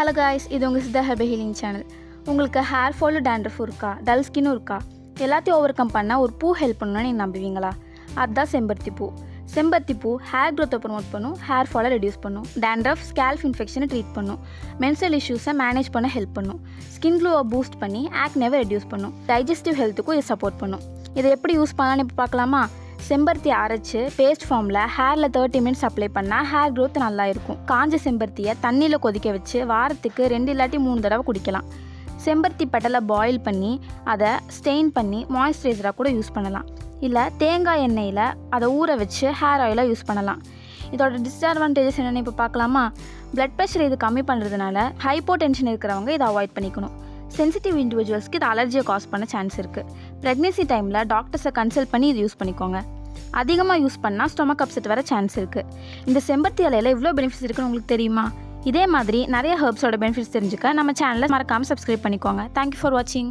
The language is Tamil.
ஹலோ காய்ஸ் இது உங்கள் சித்தா ஹெர்பல் ஹீலிங் சேனல் உங்களுக்கு ஹேர் ஃபாலு டேண்ட்ரஃப் இருக்கா? டல் ஸ்கின்னும் இருக்கா? எல்லாத்தையும் ஓவர் கம் பண்ணால் ஒரு பூ ஹெல்ப் பண்ணணும்னு நீங்கள் நம்புவீங்களா? அதுதான் செம்பருத்தி பூ. செம்பருத்தி பூ ஹேர் க்ரோத்தை ப்ரொமோட் பண்ணும் ஹேர் ஃபாலை ரெடியூஸ் பண்ணும் டேண்ட்ரஃப் ஸ்கேல்ஃப் இன்ஃபெக்ஷனை ட்ரீட் பண்ணும் மென்சல் இஷ்யூஸை மேனேஜ் பண்ண ஹெல்ப் பண்ணும் ஸ்கின் க்ளோவை பூஸ்ட் பண்ணி ஆக்னேவை ரெடியூஸ் பண்ணும் டைஜஸ்டிவ் ஹெல்த்துக்கும் இது சப்போர்ட் பண்ணும். இதை எப்படி யூஸ் பண்ணலாம்னு இப்போ பார்க்கலாமா? செம்பருத்தி அரைச்சு பேஸ்ட் ஃபார்மில் ஹேரில் தேர்ட்டி மினிட்ஸ் அப்ளை பண்ணால் ஹேர் க்ரோத் நல்லா இருக்கும். காஞ்ச செம்பருத்தியை தண்ணியில் கொதிக்க வச்சு வாரத்துக்கு ரெண்டு இல்லாட்டி மூணு தடவை குடிக்கலாம். செம்பருத்தி பெட்டலை பாயில் பண்ணி அதை ஸ்டெயின் பண்ணி மாய்ஸ்சரைசராக கூட யூஸ் பண்ணலாம். இல்லை தேங்காய் எண்ணெயில் அதை ஊற வச்சு ஹேர் ஆயிலாக யூஸ் பண்ணலாம். இதோட டிஸ்அட்வான்டேஜஸ் என்னென்னு இப்போ பார்க்கலாமா? பிளட் ப்ரெஷர் இது கம்மி பண்ணுறதுனால ஹைப்போ டென்ஷன் இருக்கிறவங்க இதை அவாய்ட் பண்ணிக்கணும். சென்சிட்டிவ் இண்டிவிஜுவல்ஸ்க்கு இது அலர்ஜியை காஸ் பண்ண சான்ஸ் இருக்குது ப்ரெக்னென்சி டைமில் டாக்டர்ஸை கன்சல்ட் பண்ணி இது யூஸ் பண்ணிக்கோங்க. அதிகமாக யூஸ் பண்ணால் ஸ்டொமக் அப்செட் வர சான்ஸ் இருக்குது இந்த செம்பருத்தி இலையில் இவ்வளோ பெனிஃபிட்ஸ் இருக்குன்னு உங்களுக்கு தெரியுமா? இதே மாதிரி நிறைய ஹெர்ப்ஸோட பெனிஃபிட்ஸ் தெரிஞ்சுக்க நம்ம சேனலை மறக்காமல் சப்ஸ்கிரைப் பண்ணிக்கோங்க. தேங்க்யூ ஃபார் வாட்சிங்